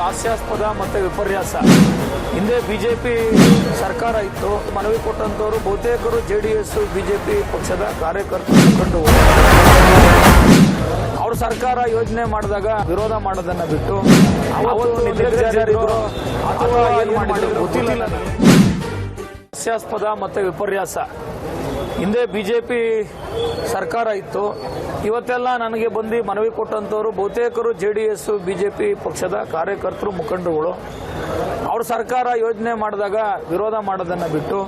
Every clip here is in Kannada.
ಹಾಸ್ಯಾಸ್ಪದ ಮತ್ತು ವಿಪರ್ಯಾಸ. ಹಿಂದೆ ಬಿಜೆಪಿ ಸರ್ಕಾರ ಇತ್ತು ಮನವಿ ಕೊಟ್ಟಂತವರು ಬಹುತೇಕರು ಜೆ ಡಿ ಎಸ್ ಬಿಜೆಪಿ ಪಕ್ಷದ ಕಾರ್ಯಕರ್ತರು ಮುಖಂಡರು ಅವ್ರ ಸರ್ಕಾರ ಯೋಜನೆ ಮಾಡಿದಾಗ ವಿರೋಧ ಮಾಡೋದನ್ನ ಬಿಟ್ಟು ಅಥವಾ ಏನು ಮಾಡಿದ್ರು ಗೊತ್ತಿಲ್ಲ. ನನಗೆ. ಹಾಸ್ಯಾಸ್ಪದ ಮತ್ತು ವಿಪರ್ಯಾಸ. ಹಿಂದೆ ಬಿಜೆಪಿ ಸರ್ಕಾರ ಇತ್ತು. ಇವತ್ತೆಲ್ಲ ನನಗೆ ಬಂದು ಮನವಿ ಕೊಟ್ಟಂತವರು ಬಹುತೇಕರು ಜೆ ಡಿ ಬಿಜೆಪಿ ಪಕ್ಷದ ಕಾರ್ಯಕರ್ತರು, ಮುಖಂಡರುಗಳು. ಅವ್ರ ಸರ್ಕಾರ ಯೋಜನೆ ಮಾಡಿದಾಗ ವಿರೋಧ ಮಾಡೋದನ್ನ ಬಿಟ್ಟು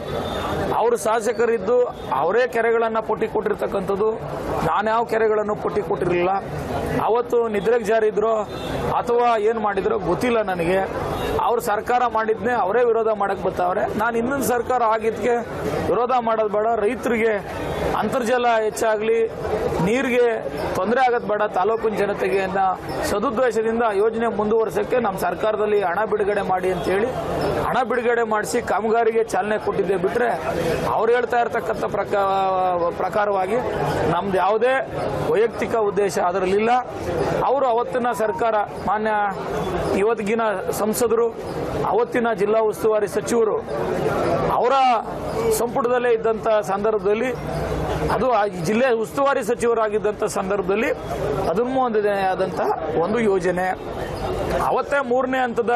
ಅವರು ಶಾಸಕರಿದ್ದು ಅವರೇ ಕೆರೆಗಳನ್ನು ಪುಟ್ಟಿ ಕೊಟ್ಟಿರ್ತಕ್ಕಂಥದ್ದು. ನಾನು ಯಾವ ಕೆರೆಗಳನ್ನು ಪುಟ್ಟಿ ಕೊಟ್ಟಿರಲಿಲ್ಲ. ಅವತ್ತು ನಿದ್ರೆಗೆ ಜಾರಿದ್ರೋ ಅಥವಾ ಏನು ಮಾಡಿದ್ರೋ ಗೊತ್ತಿಲ್ಲ ನನಗೆ. ಅವ್ರ ಸರ್ಕಾರ ಮಾಡಿದ್ನೇ ಅವರೇ ವಿರೋಧ ಮಾಡಕ್ ಬರ್ತಾವ್ರೆ ನಾನು ಇನ್ನೊಂದು ಸರ್ಕಾರ ಆಗಿದ್ಕೆ ವಿರೋಧ ಮಾಡೋದು ಬೇಡ. ರೈತರಿಗೆ ಅಂತರ್ಜಲ ಹೆಚ್ಚಾಗಲಿ ನೀರಿಗೆ ತೊಂದರೆ ಆಗೋದು ಬೇಡ, ತಾಲೂಕಿನ ಜನತೆಗೆ ಸದುದ್ದೇಶದಿಂದ ಯೋಜನೆ ಮುಂದುವರೆಸಕ್ಕೆ ನಮ್ಮ ಸರ್ಕಾರದಲ್ಲಿ ಹಣ ಬಿಡುಗಡೆ ಮಾಡಿ ಅಂತ ಹೇಳಿ, ಹಣ ಬಿಡುಗಡೆ ಮಾಡಿಸಿ ಕಾಮಗಾರಿಗೆ ಚಾಲನೆ ಕೊಟ್ಟಿದ್ದೆ ಬಿಟ್ಟರೆ ಅವ್ರು ಹೇಳ್ತಾ ಇರ್ತಕ್ಕಂಥ ಪ್ರಕಾ, ಪ್ರಕಾರವಾಗಿ ನಮ್ದು ಯಾವುದೇ ವೈಯಕ್ತಿಕ ಉದ್ದೇಶ ಅದರಲ್ಲಿಲ್ಲ. ಅವರು ಅವತ್ತಿನ ಸರ್ಕಾರ, ಮಾನ್ಯ ಇವತ್ತಿಗಿನ ಸಂಸದರು, ಅವತ್ತಿನ ಜಿಲ್ಲಾ ಉಸ್ತುವಾರಿ ಸಚಿವರು, ಅವರ ಸಂಪುಟದಲ್ಲೇ ಇದ್ದಂಥ ಸಂದರ್ಭದಲ್ಲಿ ಅದು ಆ ಜಿಲ್ಲೆ ಉಸ್ತುವಾರಿ ಸಚಿವರಾಗಿದ್ದಂಥ ಸಂದರ್ಭದಲ್ಲಿ ಹದಿಮೂರನೇ ಆದಂತಹ ಒಂದು ಯೋಜನೆ. ಅವತ್ತೇ ಮೂರನೇ ಹಂತದ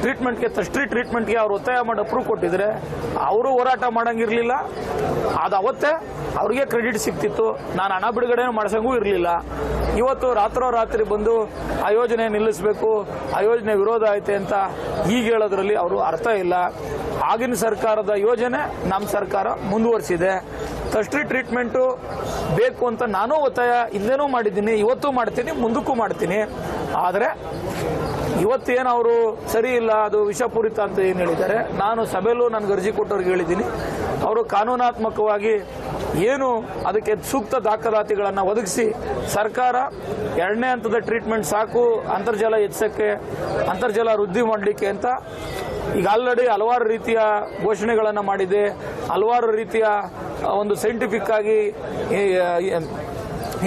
ಟ್ರೀಟ್ಮೆಂಟ್ಗೆ ತಷ್ಟ್ರಿ ಟ್ರೀಟ್ಮೆಂಟ್ಗೆ ಅವ್ರು ಒತ್ತಾಯ ಮಾಡಿ ಅಪ್ರೂವ್ ಕೊಟ್ಟಿದ್ರೆ ಅವರು ಹೋರಾಟ ಮಾಡಂಗಿರ್ಲಿಲ್ಲ. ಅದು ಅವತ್ತೇ ಅವ್ರಿಗೆ ಕ್ರೆಡಿಟ್ ಸಿಕ್ತಿತ್ತು ನಾನು ಹಣ ಬಿಡುಗಡೆ ಮಾಡ್ಸಂಗೂ ಇರಲಿಲ್ಲ. ಇವತ್ತು ರಾತ್ರೋರಾತ್ರಿ ಬಂದು ಆ ಯೋಜನೆ ನಿಲ್ಲಿಸಬೇಕು, ಆ ಯೋಜನೆ ವಿರೋಧ ಐತೆ ಅಂತ ಈಗ ಹೇಳೋದ್ರಲ್ಲಿ ಅವರು ಅರ್ಥ ಇಲ್ಲ. ಆಗಿನ ಸರ್ಕಾರದ ಯೋಜನೆ ನಮ್ಮ ಸರ್ಕಾರ ಮುಂದುವರಿಸಿದೆ. ತಷ್ಟ್ರಿ ಟ್ರೀಟ್ಮೆಂಟು ಬೇಕು ಅಂತ ನಾನು ಒತ್ತಾಯ ಹಿಂದೆನೂ ಮಾಡಿದ್ದೀನಿ, ಇವತ್ತು ಮಾಡ್ತೀನಿ, ಮುಂದಕ್ಕೂ ಮಾಡ್ತೀನಿ. ಆದರೆ ಇವತ್ತೇನು ಅವರು ಸರಿ ಇಲ್ಲ, ಅದು ವಿಷಪೂರಿತ ಅಂತ ಏನು ಹೇಳಿದ್ದಾರೆ, ನಾನು ಸಭೆಯಲ್ಲೂ ನನಗೆ ಅರ್ಜಿ ಕೊಟ್ಟವ್ರಿಗೆ ಹೇಳಿದ್ದೀನಿ. ಅವರು ಕಾನೂನಾತ್ಮಕವಾಗಿ ಏನು ಅದಕ್ಕೆ ಸೂಕ್ತ ದಾಖಲಾತಿಗಳನ್ನು ಒದಗಿಸಿ, ಸರ್ಕಾರ ಎರಡನೇ ಹಂತದ ಟ್ರೀಟ್ಮೆಂಟ್ ಸಾಕು, ಅಂತರ್ಜಲ ಹೆಚ್ಚಕ್ಕೆ ಅಂತರ್ಜಲ ವೃದ್ಧಿ ಮಾಡಲಿಕ್ಕೆ ಅಂತ ಈಗ ಆಲ್ರೆಡಿ ಹಲವಾರು ರೀತಿಯ ಘೋಷಣೆಗಳನ್ನು ಮಾಡಿದೆ, ಹಲವಾರು ರೀತಿಯ ಒಂದು ಸೈಂಟಿಫಿಕ್ ಆಗಿ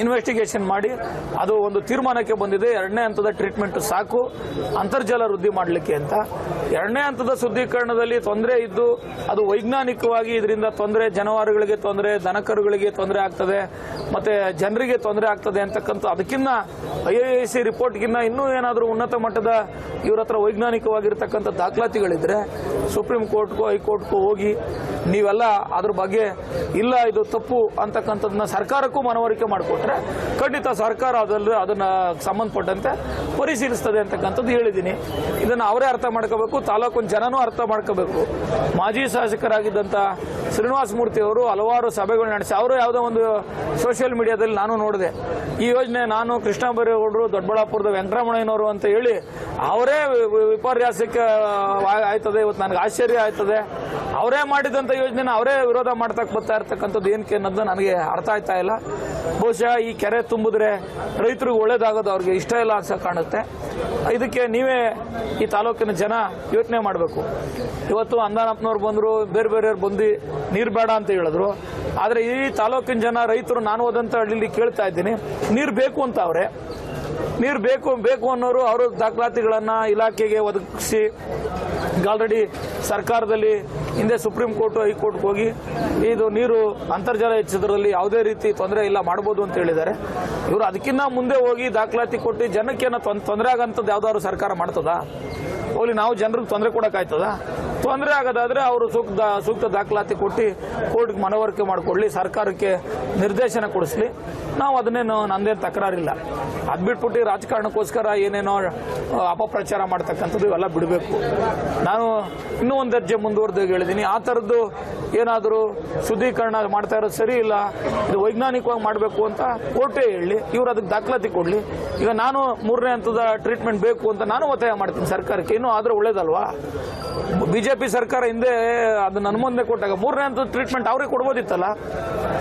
ಇನ್ವೆಸ್ಟಿಗೇಷನ್ ಮಾಡಿ ಅದು ಒಂದು ತೀರ್ಮಾನಕ್ಕೆ ಬಂದಿದೆ. ಎರಡನೇ ಹಂತದ ಟ್ರೀಟ್ಮೆಂಟ್ ಸಾಕು. ಅಂತರ್ಜಲ ವೃದ್ಧಿ ಮಾಡಲಿಕ್ಕೆ ಅಂತ. ಎರಡನೇ ಹಂತದ ಶುದ್ಧೀಕರಣದಲ್ಲಿ ತೊಂದರೆ ಇದ್ದು, ಅದು ವೈಜ್ಞಾನಿಕವಾಗಿ ಇದರಿಂದ ತೊಂದರೆ, ಜನವಾರುಗಳಿಗೆ ತೊಂದರೆ, ದನಕರುಗಳಿಗೆ ತೊಂದರೆ ಆಗ್ತದೆ, ಮತ್ತೆ ಜನರಿಗೆ ತೊಂದರೆ ಆಗ್ತದೆ ಅಂತಕ್ಕಂಥ ಅದಕ್ಕಿಂತ ಐ ಐ ಸಿ ರಿಪೋರ್ಟ್ಗಿನ್ನ ಇನ್ನೂ ಏನಾದರೂ ಉನ್ನತ ಮಟ್ಟದ ಇವ್ರ ಹತ್ರ ವೈಜ್ಞಾನಿಕವಾಗಿರ್ತಕ್ಕಂಥ ದಾಖಲಾತಿಗಳಿದ್ರೆ ಸುಪ್ರೀಂ ಕೋರ್ಟ್ಗೂ ಹೈಕೋರ್ಟ್ಗೂ ಹೋಗಿ ನೀವೆಲ್ಲ ಅದ್ರ ಬಗ್ಗೆ ಇಲ್ಲ, ಇದು ತಪ್ಪು ಅಂತಕ್ಕಂಥದನ್ನ ಸರ್ಕಾರಕ್ಕೂ ಮನವರಿಕೆ ಮಾಡಿಕೊಟ್ರೆ ಖಂಡಿತ ಸರ್ಕಾರ ಅದರಲ್ಲಿ ಅದನ್ನ ಸಂಬಂಧಪಟ್ಟಂತೆ ಪರಿಶೀಲಿಸ್ತದೆ ಅಂತಕ್ಕಂಥದ್ದು ಹೇಳಿದ್ದೀನಿ. ಇದನ್ನು ಅವರೇ ಅರ್ಥ ಮಾಡ್ಕೋಬೇಕು, ತಾಲೂಕಿನ ಜನನೂ ಅರ್ಥ ಮಾಡ್ಕೋಬೇಕು. ಮಾಜಿ ಶಾಸಕರಾಗಿದ್ದಂಥ ಶ್ರೀನಿವಾಸ ಮೂರ್ತಿ ಅವರು ಹಲವಾರು ಸಭೆಗಳು ನಡೆಸಿ, ಅವರು ಯಾವುದೋ ಒಂದು ಸೋಷಿಯಲ್ ಮೀಡಿಯಾದಲ್ಲಿ ನಾನು ನೋಡಿದೆ. ಈ ಯೋಜನೆ ನಾನು ಕೃಷ್ಣ ಬೈರೇಗೌಡರು ದೊಡ್ಡಬಳ್ಳಾಪುರದ ವೆಂಕಟರಮಣಯ್ಯನವರು ಅಂತ ಹೇಳಿ, ಅವರೇ ವಿಪರ್ಯಾಸಕ್ಕೆ ಆಯ್ತದೆ, ಇವತ್ತು ನನಗೆ ಆಶ್ಚರ್ಯ ಆಯ್ತದೆ. ಅವರೇ ಮಾಡಿದಂಥ ಯೋಜನೆನ ಅವರೇ ವಿರೋಧ ಮಾಡ್ತಾ ಬರ್ತಾ ಇರ್ತಕ್ಕಂಥದ್ದು ಏನಕ್ಕೆ ಅನ್ನೋದು ನನಗೆ ಅರ್ಥ ಆಯ್ತಾ ಇಲ್ಲ. ಬಹುಶಃ ಈ ಕೆರೆ ತುಂಬಿದ್ರೆ ರೈತರಿಗೆ ಒಳ್ಳೇದಾಗೋದು ಅವ್ರಿಗೆ ಇಷ್ಟ ಇಲ್ಲ ಅಂತ ಕಾಣುತ್ತೆ. ಇದಕ್ಕೆ ನೀವೇ ಈ ತಾಲೂಕಿನ ಜನ ಯೋಚನೆ ಮಾಡಬೇಕು. ಇವತ್ತು ಅಂದಾನಪ್ಪನವ್ರು ಬಂದರು, ಬೇರೆ ಬೇರೆಯವ್ರು ಬಂದು, ನೀರು ಬೇಡ ಅಂತ ಹೇಳಿದ್ರು. ಆದರೆ ಈ ತಾಲೂಕಿನ ಜನ ರೈತರು ನಾನು ಹೋದಂಥ ಹಳ್ಳಿಲಿ ಕೇಳ್ತಾ ಇದ್ದೀನಿ, ನೀರು ಬೇಕು ಅಂತ ಅವರೇ. ನೀರು ಬೇಕು ಬೇಕು ಅನ್ನೋರು ಅವರು ದಾಖಲಾತಿಗಳನ್ನು ಇಲಾಖೆಗೆ ಒದಗಿಸಿ ಈಗ ಆಲ್ರೆಡಿ ಸರ್ಕಾರದಲ್ಲಿ ಹಿಂದೆ ಸುಪ್ರೀಂ ಕೋರ್ಟ್ ಹೈಕೋರ್ಟ್ ಹೋಗಿ ಇದು ನೀರು ಅಂತರ್ಜಲ ಹೆಚ್ಚಿದ್ರಲ್ಲಿ ಯಾವುದೇ ರೀತಿ ತೊಂದರೆ ಇಲ್ಲ ಮಾಡ್ಬೋದು ಅಂತ ಹೇಳಿದ್ದಾರೆ. ಇವರು ಅದಕ್ಕಿಂತ ಮುಂದೆ ಹೋಗಿ ದಾಖಲಾತಿ ಕೊಟ್ಟು ಜನಕ್ಕೇನೋ ತೊಂದರೆ ಆಗಂತದ್ದು ಯಾವ್ದಾದ್ರು ಸರ್ಕಾರ ಮಾಡ್ತದಾ? ಹೋಗ್ಲಿ ನಾವು ಜನರಿಗೆ ತೊಂದರೆ ಕೊಡೋಕ್ಕಾಯ್ತದ ತೊಂದರೆ ಆಗೋದಾದ್ರೆ ಅವರು ಸೂಕ್ತ ಸೂಕ್ತ ದಾಖಲಾತಿ ಕೊಟ್ಟು ಕೋರ್ಟ್ಗೆ ಮನವರಿಕೆ ಮಾಡಿಕೊಡ್ಲಿ ಸರ್ಕಾರಕ್ಕೆ ನಿರ್ದೇಶನ ಕೊಡಿಸ್ಲಿ. ನಾವು ಅದನ್ನೇನು ನಂದೇನು ತಕರಾರಿಲ್ಲ. ಅದ್ ಬಿಟ್ಬಿಟ್ಟು ರಾಜಕಾರಣಕ್ಕೋಸ್ಕರ ಏನೇನೋ ಅಪಪ್ರಚಾರ ಮಾಡ್ತಕ್ಕಂಥದ್ದು ಇವೆಲ್ಲ ಬಿಡಬೇಕು. ನಾನು ಇನ್ನೂ ಒಂದು ದರ್ಜೆ ಮುಂದುವರೆದು ಹೇಳಿದ್ದೀನಿ ಆ ಥರದ್ದು ಏನಾದರೂ ಶುದ್ಧೀಕರಣ ಮಾಡ್ತಾ ಇರೋದು ಸರಿ ಇಲ್ಲ, ಇದು ವೈಜ್ಞಾನಿಕವಾಗಿ ಮಾಡಬೇಕು ಅಂತ ಕೋರ್ಟೇ ಹೇಳಿ, ಇವರು ಅದಕ್ಕೆ ದಾಖಲಾತಿ ಕೊಡಲಿ. ಈಗ ನಾನು ಮೂರನೇ ಹಂತದ ಟ್ರೀಟ್ಮೆಂಟ್ ಬೇಕು ಅಂತ ನಾನು ಒತ್ತಾಯ ಮಾಡ್ತೀನಿ ಸರ್ಕಾರಕ್ಕೆ. ಇನ್ನೂ ಆದ್ರೆ ಒಳ್ಳೇದಲ್ವಾ? ಬಿಜೆಪಿ ಸರ್ಕಾರ ಹಿಂದೆ ಅದನ್ನ ಅನುಮೋದನೆ ಕೊಟ್ಟಾಗ ಮೂರನೇ ಹಂತದ ಟ್ರೀಟ್ಮೆಂಟ್ ಅವ್ರಿಗೆ ಕೊಡ್ಬೋದಿತ್ತಲ್ಲ?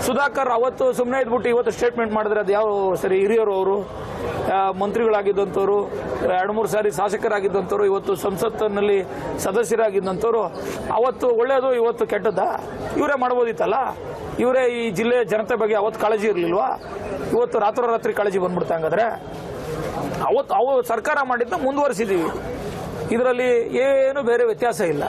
ಸುಧಾಕರ್ ಅವತ್ತು ಸುಮ್ಮನೆ ಇದ್ಬಿಟ್ಟು ಇವತ್ತು ಸ್ಟೇಟ್ಮೆಂಟ್ ಮಾಡಿದ್ರೆ ಅದು ಯಾವ ಸರಿ ಹಿರಿಯರು ಅವರು ಮಂತ್ರಿಗಳಾಗಿದ್ದಂಥವ್ರು, ಎರಡು ಮೂರು ಸಾರಿ ಶಾಸಕರಾಗಿದ್ದಂಥವ್ರು, ಇವತ್ತು ಸಂಸತ್ತಿನಲ್ಲಿ ಸದಸ್ಯರಾಗಿದ್ದಂಥವ್ರು, ಅವತ್ತು ಒಳ್ಳೇದು ಇವತ್ತು ಕೆಟ್ಟದ್ದಾ? ಇವರೇ ಮಾಡ್ಬೋದಿತ್ತಲ್ಲ? ಇವರೇ ಈ ಜಿಲ್ಲೆಯ ಜನತೆ ಬಗ್ಗೆ ಅವತ್ತು ಕಾಳಜಿ ಇರಲಿಲ್ವಾ? ಇವತ್ತು ರಾತ್ರೋರಾತ್ರಿ ಕಾಳಜಿ ಬಂದ್ಬಿಡ್ತಾ ಹಂಗಾದ್ರೆ? ಅವತ್ತು ಅವು ಸರ್ಕಾರ ಮಾಡಿದ್ದು ಮುಂದುವರಿಸಿದೀವಿ. ಇದರಲ್ಲಿ ಏನು ಬೇರೆ ವ್ಯತ್ಯಾಸ ಇಲ್ಲ.